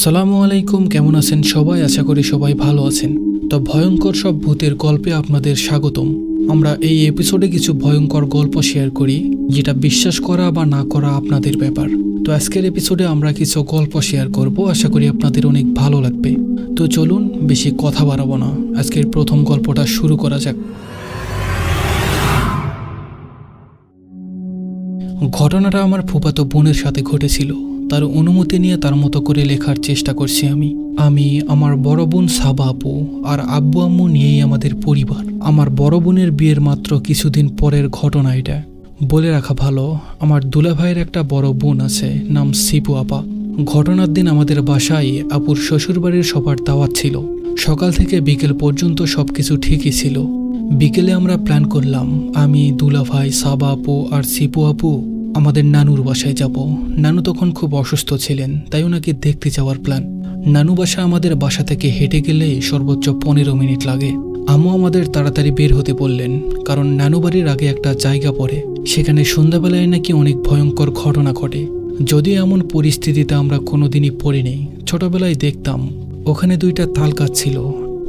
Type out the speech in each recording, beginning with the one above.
আসসালামু আলাইকুম, কেমন আছেন সবাই? আশা করি সবাই ভালো আছেন। তো ভয়ঙ্কর সব ভূতের গল্পে আপনাদের স্বাগতম। আমরা এই এপিসোডে কিছু ভয়ঙ্কর গল্প শেয়ার করি, যেটা বিশ্বাস করা বা না করা আপনাদের ব্যাপার। তো আজকের এপিসোডে আমরা কিছু গল্প শেয়ার করব, আশা করি আপনাদের অনেক ভালো লাগবে। তো চলুন, বেশি কথা বাড়াবো না। আজকের প্রথম গল্পটা শুরু করা যাক। ঘটনাটা আমার ফুফাতো বোনের সাথে ঘটেছিল। তার অনুমতি নিয়ে তার মতো করে লেখার চেষ্টা করছি আমি। আমি আমার বড় বোন সাবা আপু আর আব্বু আম্মু নিয়েই আমাদের পরিবার। আমার বড় বোনের বিয়ের মাত্র কিছুদিন পরের ঘটনা এটা। বলে রাখা ভালো, আমার দুলা ভাইয়ের একটা বড় বোন আছে, নাম সিপু আপা। ঘটনার দিন আমাদের বাসায় আপুর শ্বশুরবাড়ির সবার দাওয়াত ছিল। সকাল থেকে বিকেল পর্যন্ত সব কিছু ঠিকই ছিল। বিকেলে আমরা প্ল্যান করলাম, আমি দুলা ভাই সাবা আপু আর সিপু আপু আমাদের নানুর বাসায় যাব। নানু তখন খুব অসুস্থ ছিলেন, তাই ওনাকে দেখতে যাওয়ার প্ল্যান নানু বাসা আমাদের বাসা থেকে হেঁটে গেলে সর্বোচ্চ পনেরো মিনিট লাগে। আম্মু আমাদের তাড়াতাড়ি বের হতে বললেন, কারণ নানু বাড়ির আগে একটা জায়গা পড়ে, সেখানে সন্ধ্যাবেলায় নাকি অনেক ভয়ঙ্কর ঘটনা ঘটে। যদিও এমন পরিস্থিতিতে আমরা কোনোদিনই পড়িনি, ছোটবেলায় দেখতাম। ওখানে দুইটা তাল গাছ ছিল।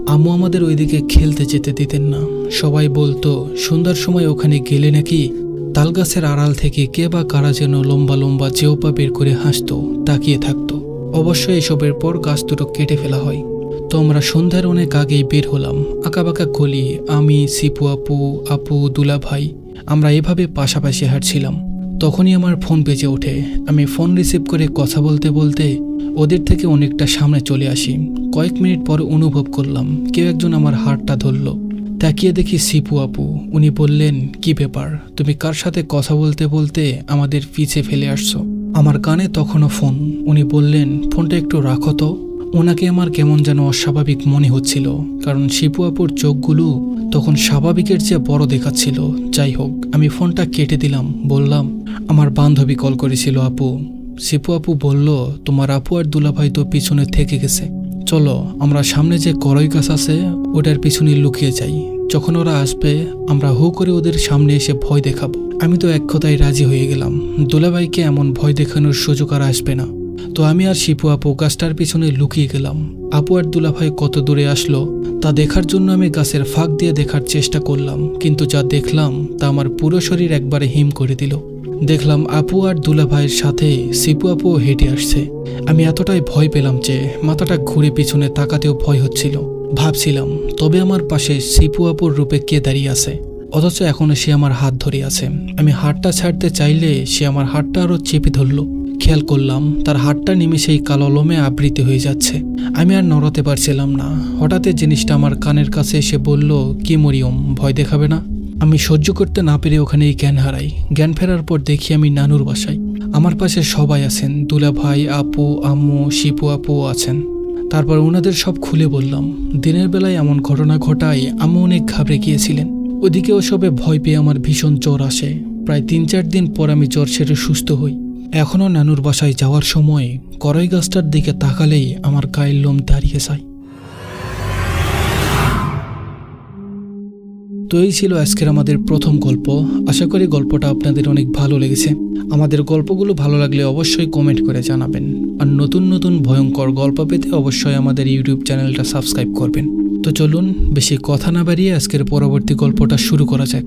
আম্মু আমাদের ওইদিকে খেলতে যেতে দিতেন না। সবাই বলতো, সন্ধ্যার সময় ওখানে গেলে নাকি তালগাছের আড়াল থেকে কে বা কারা যেন লম্বা লম্বা চেওপা বের করে হাসতো, তাকিয়ে থাকত। অবশ্য এসবের পর গাছ দুটো কেটে ফেলা হয়। তো আমরা সন্ধ্যার অনেক আগেই বের হলাম। আঁকাবাঁকা গলি, আমি, সিপু আপু আপু দুলা ভাই আমরা এভাবে পাশাপাশি হাঁটছিলাম। তখনই আমার ফোন বেজে ওঠে। আমি ফোন রিসিভ করে কথা বলতে বলতে ওদের থেকে অনেকটা সামনে চলে আসি। কয়েক মিনিট পর অনুভব করলাম, কেউ একজন আমার হাতটা ধরলো। তাকিয়ে দেখি সিপু আপু, উনি বললেন, কি ব্যাপার? তুমি কার সাথে কথা বলতে বলতে আমাদের পিছে ফেলে আসছো? আমার কানে তখনও ফোন। উনি বললেন, ফোনটা একটু রাখো তো। ওনাকে আমার কেমন যেন অস্বাভাবিক মনে হচ্ছিল, কারণ শিপু আপুর চোখগুলো তখন স্বাভাবিকের চেয়ে বড় দেখাচ্ছিল। যাই হোক, আমি ফোনটা কেটে দিলাম, বললাম, আমার বান্ধবী কল করেছিল আপু। শিপু আপু বলল, তোমার আপু আর দুলাভাই তো পিছনে থেকে গেছে। চলো, আমরা সামনে যে করই গাছ আছে, ওটার পিছনে লুকিয়ে যাই। যখন ওরা আসবে, আমরা হু করে ওদের সামনে এসে ভয় দেখাবো। আমি তো এক কথায় রাজি হয়ে গেলাম। দুলাভাইকে এমন ভয় দেখানোর সুযোগ আর আসবে না। তো আমি আর শিপু আপু গাছটার পিছনে লুকিয়ে গেলাম। আপু আর দুলাভাই কত দূরে আসলো, তা দেখার জন্য আমি গাছের ফাঁক দিয়ে দেখার চেষ্টা করলাম। কিন্তু যা দেখলাম, তা আমার পুরো শরীর একবারে হিম করে দিল। দেখলাম আপু আর দুলা ভাইয়ের সাথে সিপু আপুও হেঁটে আসছে। আমি এতটাই ভয় পেলাম যে, মাথাটা ঘুরে পিছনে তাকাতেও ভয় হচ্ছিল। ভাবছিলাম, তবে আমার পাশে সিপু আপুর রূপে কে দাঁড়িয়ে আছে? অথচ এখনও সে আমার হাত ধরে আছে। আমি হাতটা ছাড়তে চাইলে সে আমার হাতটা আরও চেপে ধরলো। খেয়াল করলাম, তার হাতটা নিমেষেই কালো লোমে আবৃত হয়ে যাচ্ছে। আমি আর নড়াতে পারছিলাম না। হঠাৎ জিনিসটা আমার কানের কাছে এসে বলল, কি মরিয়ম, ভয় দেখাবে না? আমি সহ্য করতে না পেরে ওখানেই জ্ঞান হারাই। জ্ঞান ফেরার পর দেখি আমি নানুর বাসায়। আমার পাশে সবাই আছেন। দুলা ভাই আপু, আম্মু, শিপু আপুও আছেন। তারপর ওনাদের সব খুলে বললাম, দিনের বেলায় এমন ঘটনা ঘটায় আমি অনেক ঘাবড়ে গিয়েছিলেন। ওদিকে ওসবে ভয় পেয়ে আমার ভীষণ জ্বর আসে। প্রায় তিন চার দিন পর আমি জ্বর সেরে সুস্থ হই। এখনও নানুর বাসায় যাওয়ার সময় করই গাছটার দিকে তাকালেই আমার গায়ের লোম দাঁড়িয়ে যায়। তো এই ছিল আজকের আমাদের প্রথম গল্প। আশা করি গল্পটা আপনাদের অনেক ভালো লেগেছে। আমাদের গল্পগুলো ভালো লাগলে অবশ্যই কমেন্ট করে জানাবেন। আর নতুন নতুন ভয়ঙ্কর গল্প পেতে অবশ্যই আমাদের ইউটিউব চ্যানেলটা সাবস্ক্রাইব করবেন। তো চলুন, বেশি কথা না বাড়িয়ে আজকের পরবর্তী গল্পটা শুরু করা যাক।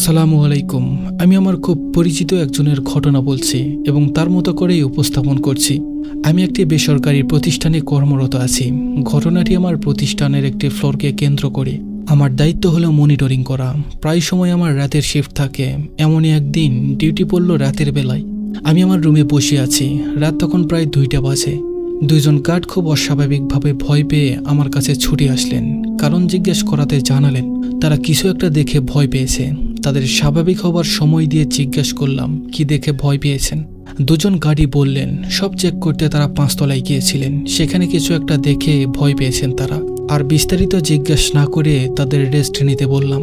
আসসালামু আলাইকুম। আমি আমার খুব পরিচিত একজনের ঘটনা বলছি এবং তার মতো করেই উপস্থাপন করছি। আমি একটি বেসরকারি প্রতিষ্ঠানে কর্মরত আছি। ঘটনাটি আমার প্রতিষ্ঠানের একটি ফ্লোরকে কেন্দ্র করে। আমার দায়িত্ব হলো মনিটরিং করা। প্রায় সময় আমার রাতের শিফট থাকে। এমনই একদিন ডিউটি পড়ল রাতের বেলায়। আমি আমার রুমে বসে আছি। রাত তখন প্রায় দুইটা বাজে। দুইজন গার্ড খুব অস্বাভাবিকভাবে ভয় পেয়ে আমার কাছে ছুটে আসলেন। কারণ জিজ্ঞেস করাতে জানালেন, তারা কিছু একটা দেখে ভয় পেয়েছে। তাদের স্বাভাবিক হবার সময় দিয়ে জিজ্ঞেস করলাম, কি দেখে ভয় পেয়েছেন? দুজন গাড়ি বললেন, সব চেক করতে তারা পাঁচতলায় গিয়েছিলেন, সেখানে কিছু একটা দেখে ভয় পেয়েছেন তারা। আর বিস্তারিত জিজ্ঞেস না করে তাদের রেস্ট নিতে বললাম,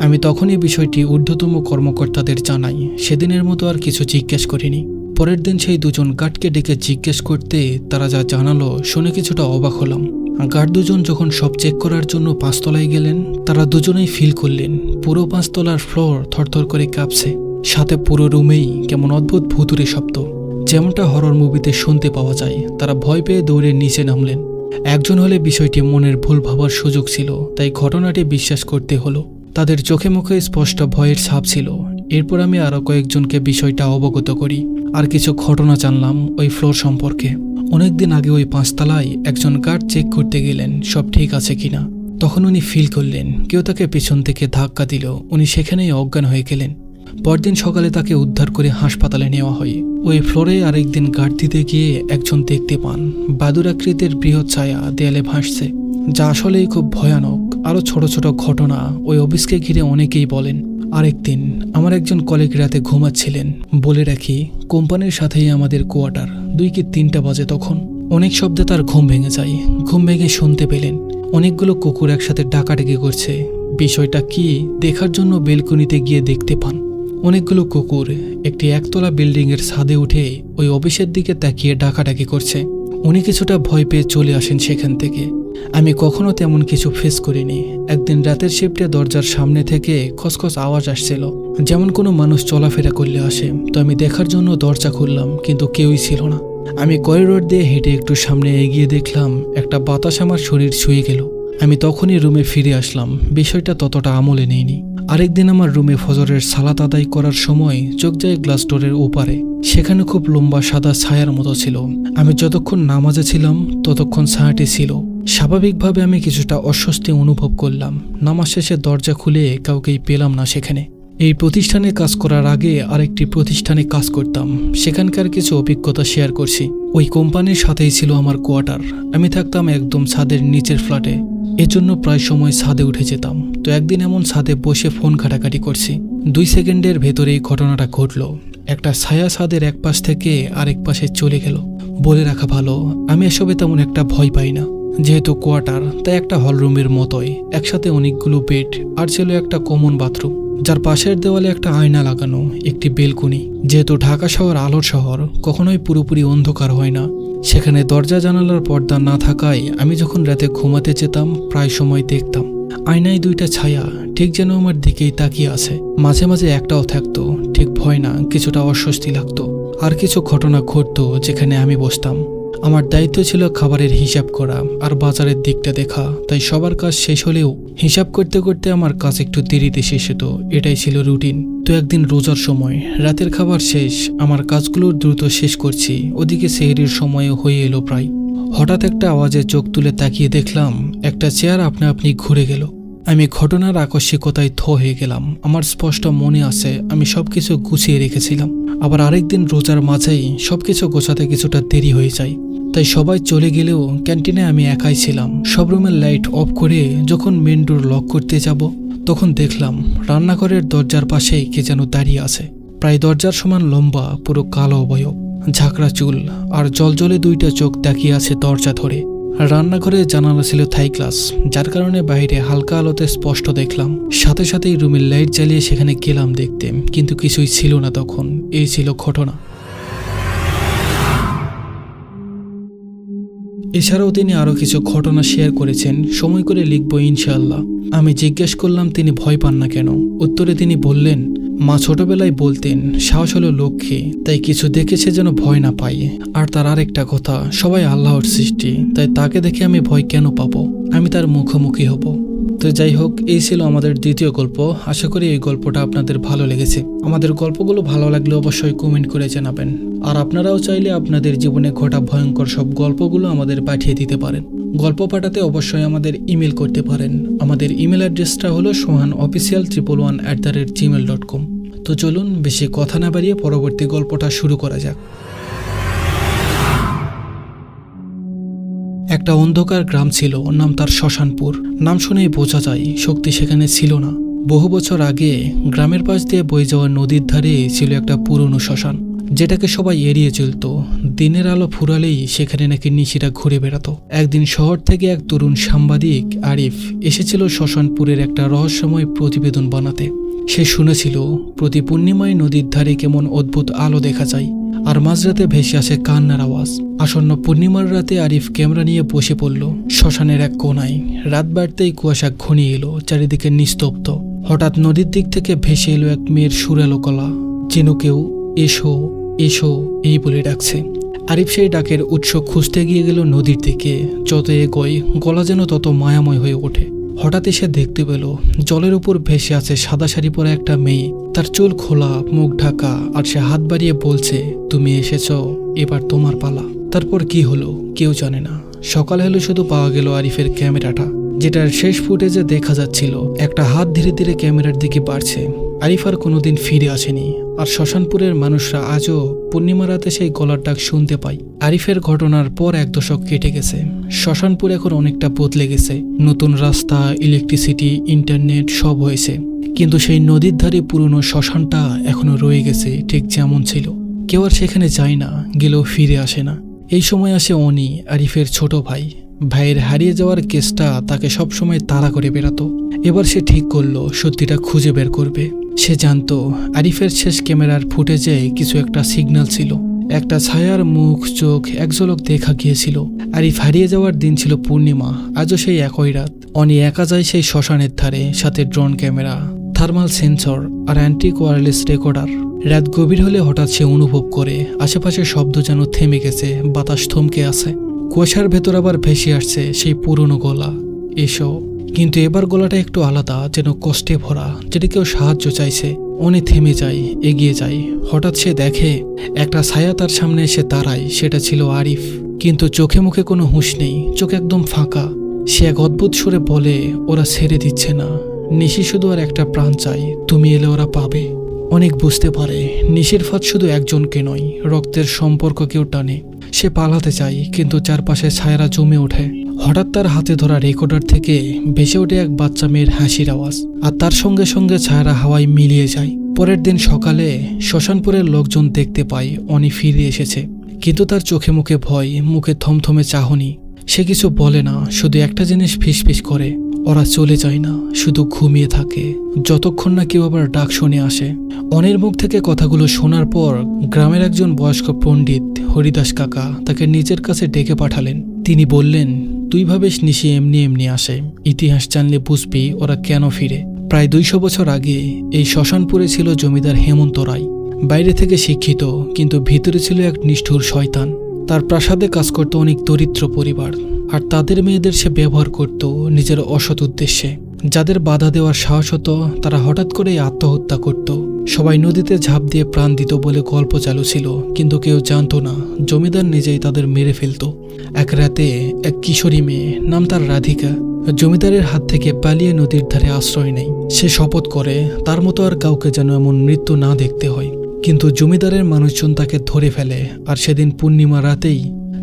আমি তখনই বিষয়টি ঊর্ধ্বতম কর্মকর্তাদের জানাই, সেদিনের মতো আর কিছু জিজ্ঞেস করিনি। পরের দিন সেই দুজন গার্ডকে ডেকে জিজ্ঞেস করতে তারা যা জানালো শুনে কিছুটা অবাক হলাম। গার্ড দুজন যখন সব চেক করার জন্য পাঁচতলায় গেলেন, তারা দুজনেই ফিল করলেন, পুরো পাঁচতলার ফ্লোর থরথর করে কাঁপছে। সাথে পুরো রুমেই কেমন অদ্ভুত ভুতুরে শব্দ। যেমনটা হরর মুভিতে শুনতে পাওয়া যায়, তারা ভয় পেয়ে দৌড়ে নিচে নামলেন। একজন হলে বিষয়টি মনের ভুল ভাবার সুযোগ ছিল, তাই ঘটনাটি বিশ্বাস করতে হলো। তাদের চোখে মুখে স্পষ্ট ভয়ের ছাপ ছিল। এরপর আমি আরও কয়েকজনকে বিষয়টা অবগত করি। আর কিছু ঘটনা জানলাম ওই ফ্লোর সম্পর্কে। অনেকদিন আগে ওই পাঁচতলায় একজন গার্ড চেক করতে গেলেন সব ঠিক আছে কিনা। তখন উনি ফিল করলেন, কেউ তাকে পেছন থেকে ধাক্কা দিল, উনি সেখানেই অজ্ঞান হয়ে গেলেন। পরদিন সকালে তাকে উদ্ধার করে হাসপাতালে নেওয়া হয়। ওই ফ্লোরে আরেকদিন গার্ড দিতে গিয়ে একজন দেখতে পান বাদুর আকৃতির বৃহৎ ছায়া দেয়ালে ভাসছে, যা আসলেই খুব ভয়ানক। আরও ছোট ছোট ঘটনা ওই অফিসকে ঘিরে অনেকেই বলেন। আরেকদিন আমার একজন কলিগ রাতে ঘুমাচ্ছিলেন। বলে রাখি, কোম্পানির সাথেই আমাদের কোয়ার্টার দুই কি তিনটা বাজে তখন। অনেক শব্দে তার ঘুম ভেঙে যায়। ঘুম ভেঙে শুনতে পেলেন, অনেকগুলো কুকুর একসাথে ডাকাডাকি করছে। বিষয়টা কি, দেখার জন্য বেলকনিতে গিয়ে দেখতে পান। অনেকগুলো কুকুর একটি একতলা বিল্ডিংয়ের ছাদে উঠে ওই অফিসের দিকে তাকিয়ে ডাকাডাকি করছে। উনি কিছুটা ভয় পেয়ে চলে আসেন সেখান থেকে। আমি কখনো তেমন কিছু ফেস করিনি। একদিন রাতের শিফটে দরজার সামনে থেকে খসখস আওয়াজ আসছিল। যেমন কোনো মানুষ চলাফেরা করলে আসে। তো আমি দেখার জন্য দরজা খুললাম, কিন্তু কেউই ছিল না। আমি করিডোর দিয়ে হেঁটে একটু সামনে এগিয়ে দেখলাম, একটা বাতাস আমার শরীর ছুঁয়ে গেল। আমি তখনই রুমে ফিরে আসলাম। বিষয়টা ততটা আমলে নেইনি। আরেকদিন আমার রুমে ফজরের সালাত আদায় করার সময় চোখ যায় গ্লাস ডোরের ওপারে। সেখানে খুব লম্বা সাদা ছায়ার মতো ছিল। আমি যতক্ষণ নামাজে ছিলাম, ততক্ষণ ছায়াটি ছিল। স্বাভাবিকভাবে আমি কিছুটা অস্বস্তি অনুভব করলাম। নামাজ শেষে দরজা খুলে কাউকেই পেলাম না সেখানে। এই প্রতিষ্ঠানে কাজ করার আগে আরেকটি প্রতিষ্ঠানে কাজ করতাম। সেখানকার কিছু অভিজ্ঞতা শেয়ার করছি। ওই কোম্পানির সাথেই ছিল আমার কোয়ার্টার। আমি থাকতাম একদম ছাদের নিচের ফ্ল্যাটে। এজন্য প্রায় সময় ছাদে উঠে যেতাম। তো একদিন এমন ছাদে বসে ফোন ঘাটাঘাটি করছি। দুই সেকেন্ডের ভেতরেই ঘটনাটা ঘটলো। একটা ছায়া ছাদের এক পাশ থেকে আরেক পাশে চলে গেল। বলে রাখা ভালো, আমি এসবে তেমন একটা ভয় পাই না। যেহেতু কোয়ার্টার, তাই একটা হলরুমের মতোই, একসাথে অনেকগুলো বেড আর ছিল একটা কমন বাথরুম। যার পাশের দেওয়ালে একটা আয়না লাগানো, একটি বেলকুনি। যেহেতু ঢাকা শহর আলোর শহর, কখনোই পুরোপুরি অন্ধকার হয় না। সেখানে দরজা জানালার পর্দা না থাকায় আমি যখন রাতে ঘুমাতে যেতাম, প্রায় সময় দেখতাম। আয়নায় দুইটা ছায়া, ঠিক যেন আমার দিকেই তাকিয়ে আছে। মাঝে মাঝে একটাও থাকতো, ঠিক ভয় না, কিছুটা অস্বস্তি লাগতো। আর কিছু ঘটনা ঘটতো যেখানে আমি বসতাম। আমার দায়িত্ব ছিল খাবারের হিসাব করা আর বাজারের দিকটা দেখা, তাই সবার কাজ শেষ হলেও হিসাব করতে করতে আমার কাজ একটু দেরিতে শেষ হতো, এটাই ছিল রুটিন। তো একদিন রোজার সময়, রাতের খাবার শেষ, আমার কাজগুলো দ্রুত শেষ করছি, ওদিকে সেহরির সময়ও হয়ে এলো প্রায়। হঠাৎ একটা আওয়াজে চোখ তুলে তাকিয়ে দেখলাম, একটা চেয়ার আপনা আপনি ঘুরে গেল। আমি ঘটনার আকস্মিকতায় থ হয়ে গেলাম, আমার স্পষ্ট মনে আছে, আমি সবকিছু গুছিয়ে রেখেছিলাম। আবার আরেকদিন রোজার মাঝেই সবকিছু গোছাতে কিছুটা দেরি হয়ে যায়। তাই সবাই চলে গেলেও ক্যান্টিনে আমি একাই ছিলাম। সব রুমের লাইট অফ করে যখন মেন ডোর লক করতে যাব, তখন দেখলাম রান্নাঘরের দরজার পাশেই কে যেন দাঁড়িয়ে আছে। প্রায় দরজার সমান লম্বা, পুরো কালো অবয়ব, ঝাঁকড়া চুল আর জলজলে দুইটা চোখ তাকিয়ে আছে দরজা ধরে। রান্নাঘরে জানালা ছিল থাই গ্লাস, যার কারণে বাইরে হালকা আলোতে স্পষ্ট দেখলাম। সাথে সাথেই রুমের লাইট জ্বালিয়ে সেখানে গেলাম দেখতে, কিন্তু কিছুই ছিল না তখন, এই ছিল ঘটনা। এছাড়াও তিনি আরও কিছু ঘটনা শেয়ার করেছেন। সময় করে লিখব ইনশাল্লাহ আমি জিজ্ঞেস করলাম, তিনি ভয় পান না কেন? উত্তরে তিনি বললেন, মা ছোটবেলায় বলতেন, সাহস হলো লক্ষ্মী, তাই কিছু দেখে সে যেন ভয় না পাই আর তার আরেকটা কথা, সবাই আল্লাহর সৃষ্টি, তাই তাকে দেখে আমি ভয় কেন পাবো? আমি তার মুখোমুখি হব। তো যাই হোক, এই ছিল আমাদের দ্বিতীয় গল্প। আশা করি এই গল্পটা আপনাদের ভালো লেগেছে। আমাদের গল্পগুলো ভালো লাগলে অবশ্যই কমেন্ট করে জানাবেন। আর আপনারাও চাইলে আপনাদের জীবনে ঘটা ভয়ঙ্কর সব গল্পগুলো আমাদের পাঠিয়ে দিতে পারেন। গল্প পাঠাতে অবশ্যই আমাদের ইমেল করতে পারেন। আমাদের ইমেল অ্যাড্রেসটা হলো Sohan official triple one at the rate Gmail dot com তো চলুন, বেশি কথা না বাড়িয়ে পরবর্তী গল্পটা শুরু করা যাক। একটা অন্ধকার গ্রাম ছিল নাম তার শ্মশানপুর নাম শুনেই বোঝা যায়, শক্তি সেখানে ছিল না। বহু বছর আগে গ্রামের পাশ দিয়ে বয়ে যাওয়া নদীর ধারে ছিল একটা পুরনো শ্মশান যেটাকে সবাই এড়িয়ে চলত। দিনের আলো ফুরালেই সেখানে নাকি নিশিরা ঘুরে বেড়াতো। একদিন শহর থেকে এক তরুণ সাংবাদিক আরিফ এসেছিল শ্মশানপুরের একটা রহস্যময় প্রতিবেদন বানাতে। সে শুনেছিল, প্রতি পূর্ণিমায় নদীর ধারে কেমন অদ্ভুত আলো দেখা যায়। আর মাঝরাতে ভেসে আসে কান্নার আওয়াজ। আসন্ন পূর্ণিমার রাতে আরিফ ক্যামেরা নিয়ে বসে পড়ল। শ্মশানের এক কোনায়। রাত বাড়তেই কুয়াশা ঘনিয়ে এলো, চারিদিকে নিস্তব্ধ। হঠাৎ নদীর দিক থেকে ভেসে এলো এক মেয়ের সুরেলো কলা। গলা কেউ, এসো এসো এই বলে ডাকছে। আরিফ সেই ডাকের উৎস খুঁজতে গিয়ে গেল নদীর দিকে। যত এগোয়, গলা যেন তত মায়াময় হয়ে ওঠে। হঠাৎ এসে দেখতে পেল, জলের উপর ভেসে আছে সাদা শাড়ি পরা একটা মেয়ে। তার চুল খোলা, মুখ ঢাকা, আর সে হাত বাড়িয়ে বলছে, তুমি এসেছ, এবার তোমার পালা। তারপর কি হলো, কেউ জানে না। সকাল হলো শুধু পাওয়া গেল আরিফের ক্যামেরাটা, যেটার শেষ ফুটেজে দেখা যাচ্ছিল, একটা হাত ধীরে ধীরে ক্যামেরার দিকে বাড়ছে। আরিফ আর কোনোদিন ফিরে আসেনি। আর শ্মশানপুরের মানুষরা আজও পূর্ণিমা রাতে সেই গলার ডাক শুনতে পায়। আরিফের ঘটনার পর এক দশক কেটে গেছে। শ্মশানপুর এখন অনেকটা বদলে গেছে। নতুন রাস্তা ইলেকট্রিসিটি ইন্টারনেট সব হয়েছে। কিন্তু সেই নদীর ধারে পুরনো শ্মশানটা এখনও রয়ে গেছে ঠিক যেমন ছিল। কেউ আর সেখানে যায় না, গেলেও ফিরে আসে না। এই সময় আসে অনি, আরিফের ছোট ভাই। ভাইয়ের হারিয়ে যাওয়ার কেসটা তাকে সবসময় তাড়া করে বেড়াতো। এবার সে ঠিক করল, সত্যিটা খুঁজে বের করবে। সে জানতো, আরিফের শেষ ক্যামেরার ফুটেজে কিছু একটা সিগন্যাল ছিল। একটা ছায়ার মুখ, চোখ, এক ঝলক দেখা গিয়েছিল। আরিফ হারিয়ে যাওয়ার দিন ছিল পূর্ণিমা, আজও সেই একই রাত। অনি একা যায় সেই শ্মশানের ধারে, সাথে ড্রোন ক্যামেরা, থার্মাল সেন্সর আর অ্যান্টিক ওয়ারলেস রেকর্ডার। রাত গভীর হলে হঠাৎ সে অনুভব করে আশেপাশে শব্দ যেন থেমে গেছে, বাতাস থমকে আছে। কুয়াশার ভেতর আবার ভেসে আসছে সেই পুরনো গলা। এসো, কিন্তু এবার গলাটা একটু আলাদা, যেন কষ্টে ভরা, যেটা কেউ সাহায্য চাইছে। অনে থেমে যায় এগিয়ে যায় হঠাৎ সে দেখে, একটা ছায়া তার সামনে এসে দাঁড়ায়, সেটা ছিল আরিফ। কিন্তু চোখে মুখে কোনো হুঁশ নেই, চোখ একদম ফাঁকা। সে এক অদ্ভুত সুরে বলে, ওরা ছেড়ে দিচ্ছে না। নিশি শুধু আর একটা প্রাণ চাই, তুমি এলে ওরা পাবে। অনেক বুঝতে পারে, নিশির ফাঁদ শুধু একজনকে নয়, রক্তের সম্পর্ক কেউ টানে। সে পালাতে চায়, কিন্তু চারপাশে ছায়ারা জমে ওঠে। হঠাৎ তার হাতে ধরা রেকর্ডার থেকে ভেসে ওঠে এক বাচ্চা মেয়ের হাসির আওয়াজ, আর তার সঙ্গে সঙ্গে ছায়ারা হাওয়ায় মিলিয়ে যায়। পরের দিন সকালে শ্মশানপুরের লোকজন দেখতে পায়, অনি ফিরে এসেছে। কিন্তু তার চোখে মুখে ভয়, মুখে থমথমে চাহনি। সে কিছু বলে না, শুধু একটা জিনিস ফিসফিস করে। ওরা চলে যায় না, শুধু ঘুমিয়ে থাকে। যতক্ষণ না কেউ আবার ডাক শুনে আসে। অনের মুখ থেকে কথাগুলো শোনার পর গ্রামের একজন বয়স্ক পণ্ডিত হরিদাস কাকা তাকে নিজের কাছে ডেকে পাঠালেন। তিনি বললেন, তুই ভাবিস নিশি এমনি এমনি আসে। ইতিহাস জানলে বুঝবি ওরা কেন ফিরে। প্রায় দুইশো বছর আগে এই শ্মশানপুরে ছিল জমিদার হেমন্ত রায়। বাইরে থেকে শিক্ষিত, কিন্তু ভিতরে ছিল এক নিষ্ঠুর শয়তান। তার প্রাসাদে কাজ করত অনেক দরিদ্র পরিবার। আর তাদের মেয়েদের সে ব্যবহার করত নিজের অসৎ উদ্দেশ্যে। যাদের বাধা দেওয়ার সাহস হতো, তারা হঠাৎ করে আত্মহত্যা করত। সবাই নদীতে ঝাঁপ দিয়ে প্রাণ দিত বলে গল্প চালু ছিল, কিন্তু কেউ জানতো না, জমিদার নিজেই তাদের মেরে ফেলত। এক রাতে এক কিশোরী মেয়ে নাম তার রাধিকা, জমিদারের হাত থেকে পালিয়ে নদীর ধারে আশ্রয় নেয়। সে শপথ করে, তার মতো আর কাউকে যেন এমন মৃত্যু না দেখতে হয়। কিন্তু জমিদারের মানুষজন তাকে ধরে ফেলে, আর সেদিন পূর্ণিমা রাতেই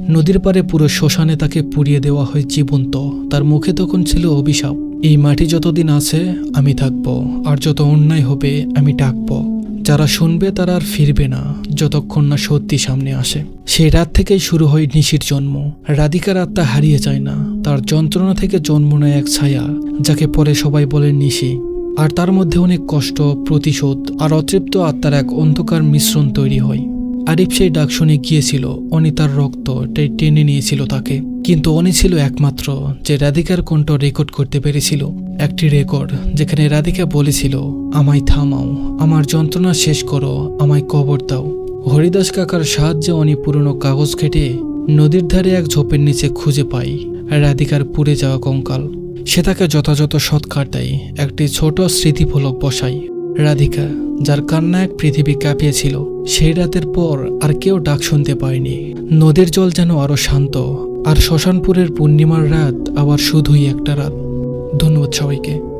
নদীর পারে পুরো শ্মশানে তাকে পুড়িয়ে দেওয়া হয় জীবন্ত। তার মুখে তখন ছিল অভিশাপ। এই মাটি যতদিন আছে, আমি থাকব। আর যত অন্যায় হবে, আমি ডাকব। যারা শুনবে, তারা আর ফিরবে না, যতক্ষণ না সত্যি সামনে আসে। সেই রাত থেকেই শুরু হয় নিশির জন্ম। রাধিকার আত্মা হারিয়ে যায় না। তার যন্ত্রণা থেকে জন্ম নেয় এক ছায়া, যাকে পরে সবাই বলে নিশি। আর তার মধ্যে অনেক কষ্ট, প্রতিশোধ আর অতৃপ্ত আত্মার এক অন্ধকার মিশ্রণ তৈরি হয়। আরিফ সেই ডাক শুনে গিয়েছিল। অনি তার রক্ত টেনে নিয়েছিল তাকে। কিন্তু অনি ছিল একমাত্র যে রাধিকার কণ্ঠ রেকর্ড করতে পেরেছিল। একটি রেকর্ড যেখানে রাধিকা বলেছিল, আমায় থামাও, আমার যন্ত্রণা শেষ করো, আমায় কবর দাও। হরিদাস কাকার সাহায্যে অনি পুরনো কাগজ কেটে নদীর ধারে এক ঝোপের নিচে খুঁজে পাই রাধিকার পুড়ে যাওয়া কঙ্কাল। সে তাকে যথাযথ সৎকার দেয়। একটি ছোট স্মৃতিফলক বসাই। রাধিকা, যার কান্না এক পৃথিবী কাঁপিয়েছিল, সেই রাতের পর আর কেউ ডাক শুনতে পায়নি। নদীর জল যেন আরও শান্ত, আর শ্মশানপুরের পূর্ণিমার রাত আবার শুধুই একটা রাত। ধন্যবাদ সবাইকে।